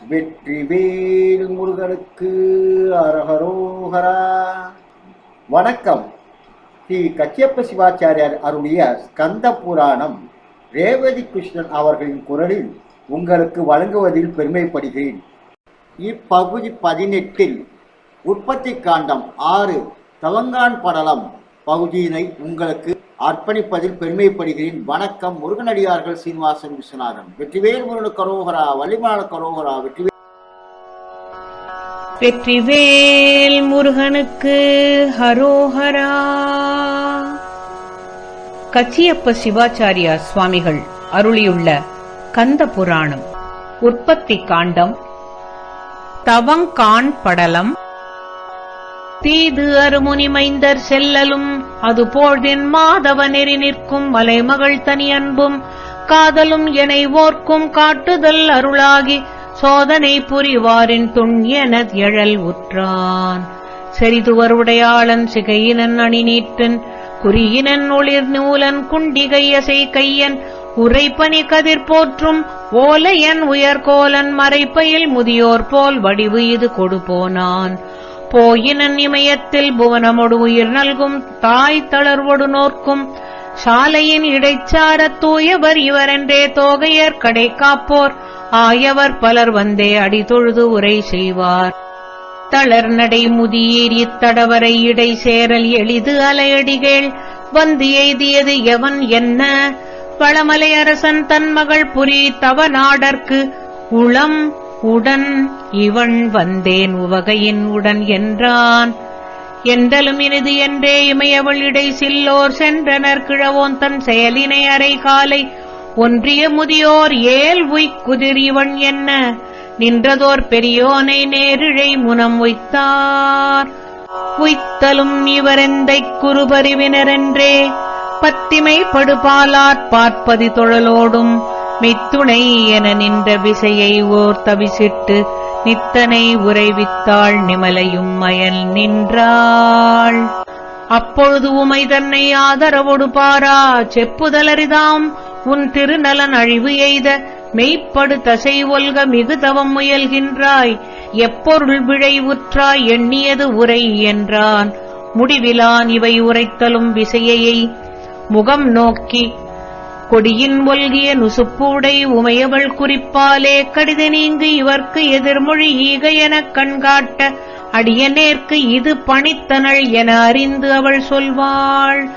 வெற்றிவேல் முருகனுக்கு அரஹரோஹரா. வணக்கம். ஸ்ரீ கச்சியப்ப சிவாச்சாரியார் அருளிய ஸ்கந்த புராணம் ரேவதி கிருஷ்ணன் அவர்களின் குரலில் உங்களுக்கு வழங்குவதில் பெருமைப்படுகிறேன். இப்பகுதி பதினெட்டில் உற்பத்தி காண்டம் ஆறு தவங்கான் படலம் பகுதியினை உங்களுக்கு அர்ப்பணிப்பதில் பெருமைப்படுகிறேன். வணக்கம் முருகனடியார்கள் சீனிவாசன் விஸ்வநாதன். வெற்றிவேல் முருகனு கரோகரா வள்ளிமலான கரோகரா வெற்றிவேல் வெற்றிவேல் முருகனுக்கு ஹரோஹரா. கச்சியப்ப சிவாச்சாரியா சுவாமிகள் அருளியுள்ள கந்த புராணம். உற்பத்தி காண்டம் தவங்கான் படலம். தீது அருமுனி மைந்தர் செல்லலும் அதுபோழ்தின் மாதவ நெறி நிற்கும் மலைமகள் தனி அன்பும் காதலும் என ஓர்க்கும் காட்டுதல் அருளாகி சோதனை புரிவாரின் துண்யனத் எழல் உற்றான். செறிதுவருடையாளன் சிகையினன் அணிநீற்றன் குறியினன் ஒளிர் நூலன் குண்டிகையசை கையன் உரைப்பனி கதிர் போற்றும் ஓலையன் உயர்கோலன் மறைப்பையில் முதியோர் போல் வடிவு இது கொடுபோனான் போயினன் இமயத்தில் புவனமொடு உயிர் நல்கும் தாய் தளர்வொடு நோர்க்கும். சாலையின் இடைச்சாரத் தூயவர் இவரென்றே தோகையர் கடை காப்போர். ஆயவர் பலர் வந்தே அடி தொழுது உரை செய்வார். தளர் நடை முதியேறி தடவரை இடை சேரல் எளிது அலையடிகள். வந்து எய்தியது எவன் என்ன? வளமலை அரசன் தன் மகள் புரி தவ நாடற்கு. உளம் உடன் இவன் வந்தேன் உவகையின் உடன் என்றான். என்றலும் இனிது என்றே இமையவள் இடை சில்லோர் சென்றனர் கிழவோன் தன் செயலினை அரை காலை. ஒன்றிய முதியோர் ஏல் உய்குதிர் இவன் என்ன? நின்றதோர் பெரியோனை நேரிழை முனம் உய்த்தார். உய்த்தலும் இவரெந்தைக் குறுபறிவினரென்றே. பத்திமை படுபாலாற் பார்ப்பதி தொழலோடும். மித்துணை என நின்ற விசையை ஓர் தவிசிட்டு நித்தனை உறைவித்தாள் நிமலையும் மயல் நின்றாள். அப்பொழுது உமை தன்னை ஆதரவோடு பாரா செப்புதலரிதாம் உன் திருநலன் அழிவு எய்த மெய்ப்படு தசை ஒல்க மிகுதவம் முயல்கின்றாய் எப்பொருள் விழை உற்றாய் எண்ணியது உரை என்றான். முடிவிலான் இவை உரைத்தலும் விசையை முகம் நோக்கி கொடியின் ஒல்கிய நுசுப்பூடை உமையவள் குறிப்பாலே கடித நீங்கு இவர்க்கு எதிர்மொழி ஈக எனக் கண்காட்ட அடியநேர்க்கு இது பணித்தனள் என அறிந்து அவள் சொல்வாள்.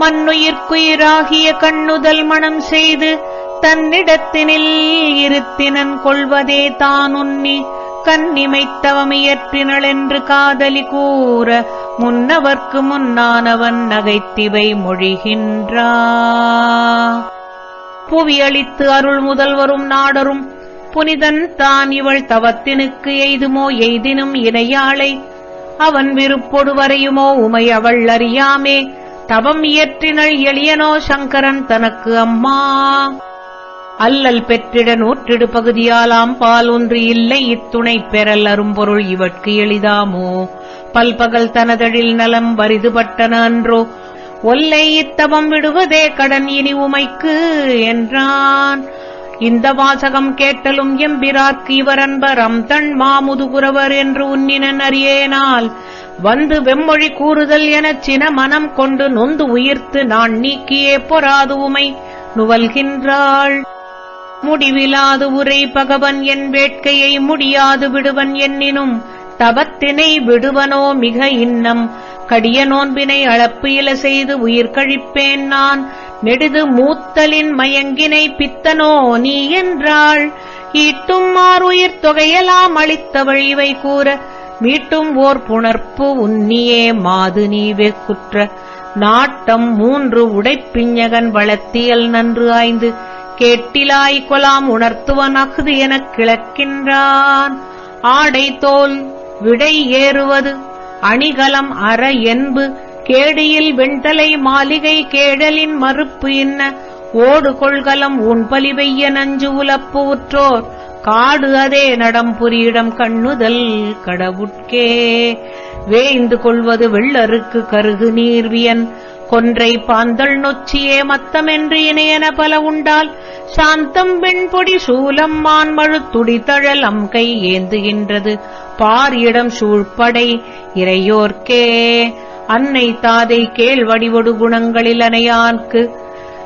மண்ணுயிர்க்குயிராகிய கண்ணுதல் மணம் செய்து தன்னிடத்தினில் இருத்தினன் கொள்வதே தான் உன்னி கண்ணிமைத்தவமியற்றினளென்று காதலி கூற முன்னவர்க்கு முன்னானவன் நகைத்திவை மொழிகின்றா. புவியளித்து அருள் முதல்வரும் நாடரும் புனிதன் தான் இவள் தவத்தினுக்கு எய்துமோ எய்தினும் இணையாளை. அவன் விருப்பொடு வரையுமோ உமை அவள் அறியாமே தவம் இயற்றினள் எளியனோ சங்கரன் தனக்கு அம்மா. அல்லல் பெற்றிட நூற்றிடு பகுதியாலாம் பால் ஒன்று இல்லை இத்துணை பெறல் அரும்பொருள் இவட்கு எளிதாமோ? பல்பகல் தனதழில் நலம் வரிதுபட்டன அன்றோ? ஒல்லை இத்தவம் விடுவதே கடன் இனி உமைக்கு என்றான். இந்த வாசகம் கேட்டலும் எம்பிரார்க்கு இவரன்பர் தன் மாமுதுகுரவர் என்று உன்னினன் அறியேனால் வந்து வெம்மொழி கூறுதல் எனச் சின மனம் கொண்டு நொந்து உயிர்த்து நான் நீக்கியே பொறாது உமை நுவல்கின்றாள். முடிவிலாது உரை பகவன் என் வேட்கையை முடியாது விடுவன் என்னினும் தவத்தினை விடுவனோ மிக இன்னம். கடிய நோன்பினை அளப்பு இல செய்து உயிர் கழிப்பேன் நான். நெடுது மூத்தலின் மயங்கினை பித்தனோ நீ என்றாள். ஈட்டும் மாறுயிர் தொகையெல்லாம் அளித்தவள் இவை கூற மீட்டும் ஓர் புணர்ப்பு உன்னியே மாது நீ வெக்குற்ற நாட்டம் மூன்று உடைப்பிஞகன் வளத்தியல் நன்று ஆய்ந்து கேட்டிலாய் கொலாம் உணர்த்துவன் அஃது எனக் கிளக்கின்றான். ஆடை தோல் விடை ஏறுவது அணிகலம் அற என்பு கேடியில் வெண்தலை மாளிகை கேடலின் மறுப்பு இன்ன ஓடு கொள்கலம் உன்பலி வெய்ய நஞ்சு உலப்பு உற்றோர். காடு அதே நடம் புரியிடம் கண்ணுதல் கடவுட்கே. வேய்ந்து கொள்வது வெள்ளருக்கு கருகு நீர்வியன் கொன்றை பாந்தள் நொச்சியே மத்தமென்று இணையன பல உண்டால் சாந்தம் வெண்பொடி சூலம் மான்மழு துடித்தழல் அம்கை ஏந்துகின்றது. பார் இடம் சூழ்படை இறையோர்க்கே. அன்னை தாதை கேள்வடிவொடு குணங்களில் அணையார்க்கு.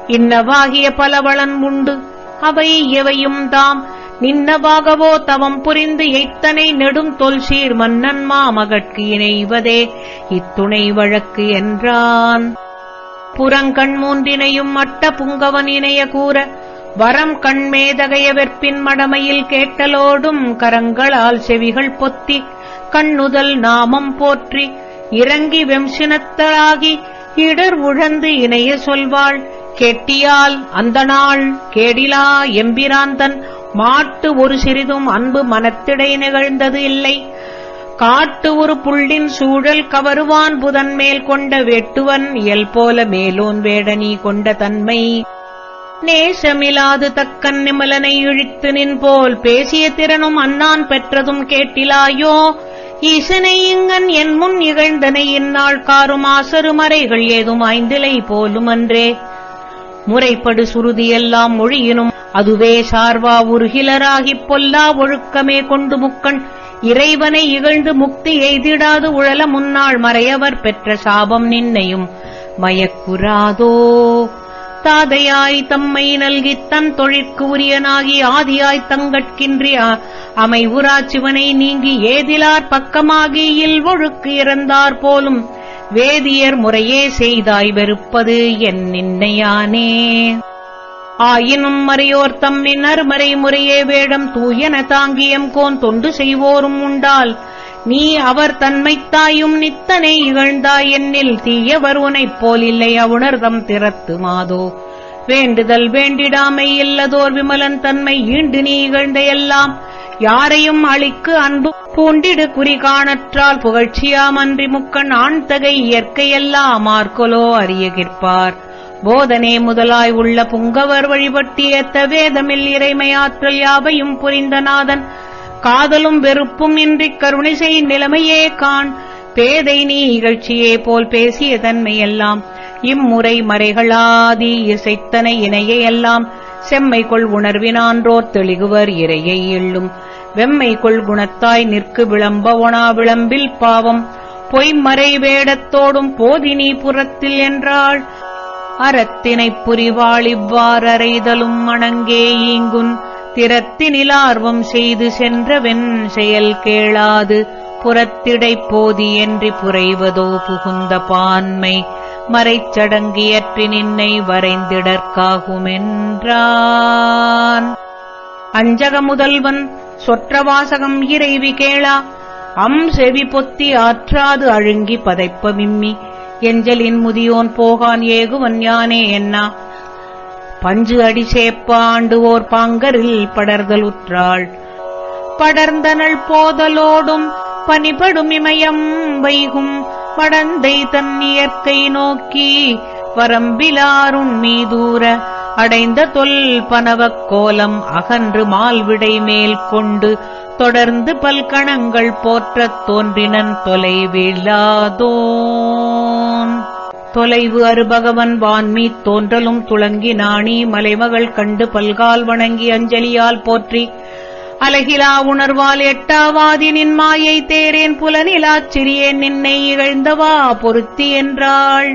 இன்னவாகிய பலவளன் உண்டு. அவை எவையும் தாம். நின்னவாகவோ தவம் புரிந்து எய்த்தனை நெடும் தொல்சீர் மன்னன் மாமகற்கு இணைவதே. இத்துணை வழக்கு என்றான். புறங்கண் மூன்றினையும் மட்ட புங்கவன் இணைய கூற வரம் கண்மேதகைய வெற்பின் மடமையில் கேட்டலோடும் கரங்களால் செவிகள் பொத்தி கண்ணுதல் நாமம் போற்றி இறங்கி வெம்சினத்தலாகி இடர் உழந்து இணைய சொல்வாள் கேட்டியால் அந்த நாள் கேடிலா எம்பிராந்தன் மாட்டு ஒரு சிறிதும் அன்பு மனத்திடை நிகழ்ந்தது இல்லை. காட்டு ஒரு புள்ளின் சூழல் கவருவான் புதன் மேல் கொண்ட வெட்டுவன் இயல் போல மேலோன் வேடனி கொண்ட தன்மை. நேசமிலாது தக்கன் நிமலனை இழித்து நின் போல் பேசிய திறனும் அன்னான் பெற்றதும் கேட்டிலாயோ? ஈசனை இங்கன் என் முன் இகழ்ந்தனை இந்நாள் காரும் ஆசரு மறைகள் ஏதும் ஐந்திலை போலுமன்றே முறைப்படு சுருதியெல்லாம் மொழியினும் அதுவே சார்வா உருகிலராகிப் பொல்லா ஒழுக்கமே கொண்டு முக்கண். இறைவனை இகழ்ந்து முக்தி எய்திடாது உழல முன்னாள் மறையவர் பெற்ற சாபம் நின்னையும் மயக்குறாதோ? தாதையாய் தம்மை நல்கித் தன் தொழிற்கு உரியனாகி ஆதியாய் தங்கட்கின்றிய அமை உராச்சிவனை நீங்கி ஏதிலார் பக்கமாகி இல் ஒழுக்கு இறந்தார் போலும் வேதியர் முறையே செய்தாய் வெறுப்பது என் நின்னையானே. ஆயினும் மறையோர் தம் அருமறை முறையே வேடம் தூயன தாங்கியம் கோன் தொண்டு செய்வோரும் உண்டால் நீ அவர் தன்மைத்தாயும் நித்தனை இகழ்ந்தாய் என்னில் தீயவர் உனைப் போல் இல்லை அவுணர்தம் திறத்து மாதோ. வேண்டுதல் வேண்டிடாமை இல்லதோர் விமலன் தன்மை ஈண்டு நீ இகழ்ந்த எல்லாம் யாரையும் அழிக்கு அன்பு பூண்டிடு குறி காணற்றால் புகழ்ச்சியாமன்றி முக்கண் ஆண்தகை இயற்கையெல்லாம் ஆர்கொலோ அறியகிற்பார். போதனே முதலாய் உள்ள புங்கவர் வழிபட்டி ஏத்த வேதமில் இறைமையாற்றல் யாவையும் புரிந்த நாதன். காதலும் வெறுப்பும் இன்றி கருணை செய் நிலைமையே காண். பேதை நீ இகழ்ச்சியே போல் பேசிய தன்மையெல்லாம். இம்முறை மறைகளாதி இசைத்தனை இணையெல்லாம் செம்மை கொள் உணர்வினான்றோர் தெளிகுவர் இறையை எள்ளும். வெம்மை கொள் குணத்தாய் நிற்கு விளம்ப ஒணா விளம்பில் பாவம். பொய்மறை வேடத்தோடும் போதினி புறத்தில் என்றாள். அறத்தினைப் புரிவாள் இவ்வாறறைதலும் மணங்கே ஈங்குன். திறத்தினிலார்வம் செய்து சென்றவென் செயல் கேளாது. புறத்திடைப் போதி என்று புரைவதோ புகுந்த பான்மை. மறைச்சடங்கியற்றி நின்னை வரைந்திடற்காகுமென்றான் அஞ்சக முதல்வன் சொற்றவாசகம் இறைவி கேளா. அம் செவி பொத்தி ஆற்றாது அழுங்கி பதைப்ப மிம்மி. எஞ்சலின் முதியோன் போகான் ஏகுவன் யானே என்னா. பஞ்சு அடி சேப்பாண்டுவோர் பாங்கரில் படர்தல் உற்றாள். படர்ந்தனள் போதலோடும் பனிபடும் இமயம் வைகும். படந்தை தன் இயற்கை நோக்கி வரம்பிலாருண் மீதூர அடைந்த தொல் பனவக் கோலம் அகன்று மால்விடை மேல் கொண்டு தொடர்ந்து பல்கணங்கள் போற்றத் தோன்றினன் தொலைவில்லாதோ தொலைவு அருபகவன் வான்மீ தோன்றலும் துளங்கி நாணி மலைமகள் கண்டு பல்கால் வணங்கி அஞ்சலியால் போற்றி. அலகிலா உணர்வால் எட்டாவாதி நின் மாயை தேரேன் புலனிலா சிறியேன் நின்னை இகழ்ந்தவா பொருத்தி என்றாள்.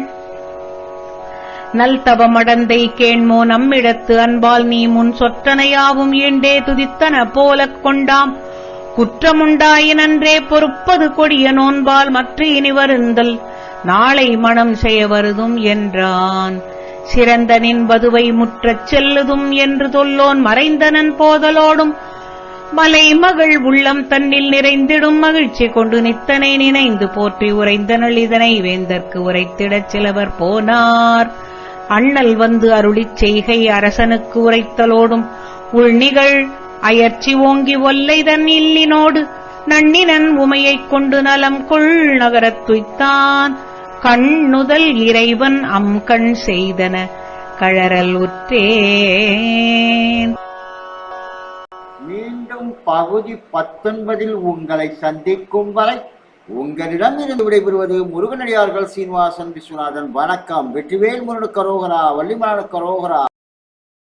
நல்தவமடந்தை கேண்மோ நம்மிடத்து அன்பால் நீ முன் சொற்றனையாவும் ஈண்டே துதித்தன போலக் கொண்டாம். குற்றமுண்டாயினன்றே பொறுப்பது கொடிய நோன்பால் மற்ற இனி வருந்தல் நாளை மணம் செய்ய வருதும் என்றான். சிறந்தனின் வதுவை முற்றச் செல்லுதும் என்று தொல்லோன் மறைந்தனன் போதலோடும். மலைமகள் உள்ளம் தன்னில் நிறைந்திடும் மகிழ்ச்சி கொண்டு நித்தனை நினைந்து போற்றி உரைந்தனள் இதனை வேந்தற்கு உரைத்திடச் சிலவர் போனார். அண்ணல் வந்து அருளிச் செய்கை அரசனுக்கு உரைத்தலோடும். உள்நிகழ் அயர்ச்சி ஓங்கி ஒல்லைதன் இல்லினோடு. நன்னினன் உமையைக் கொண்டு நலம் கொள் நகரத் துய்த்தான். கண்ணுதல் இறைவன் அம் கண் செய்தன கழறல் உற்றேன். மீண்டும் பகுதி பத்தொன்பதில் உங்களை சந்திக்கும் வரை உங்களிடம் இருந்து விடைபெறுவது முருகனடியார்கள் சீனிவாசன் விஸ்வநாதன். வணக்கம். வெற்றிவேல் முருகனுக்கு கரோகரா கரோகரா.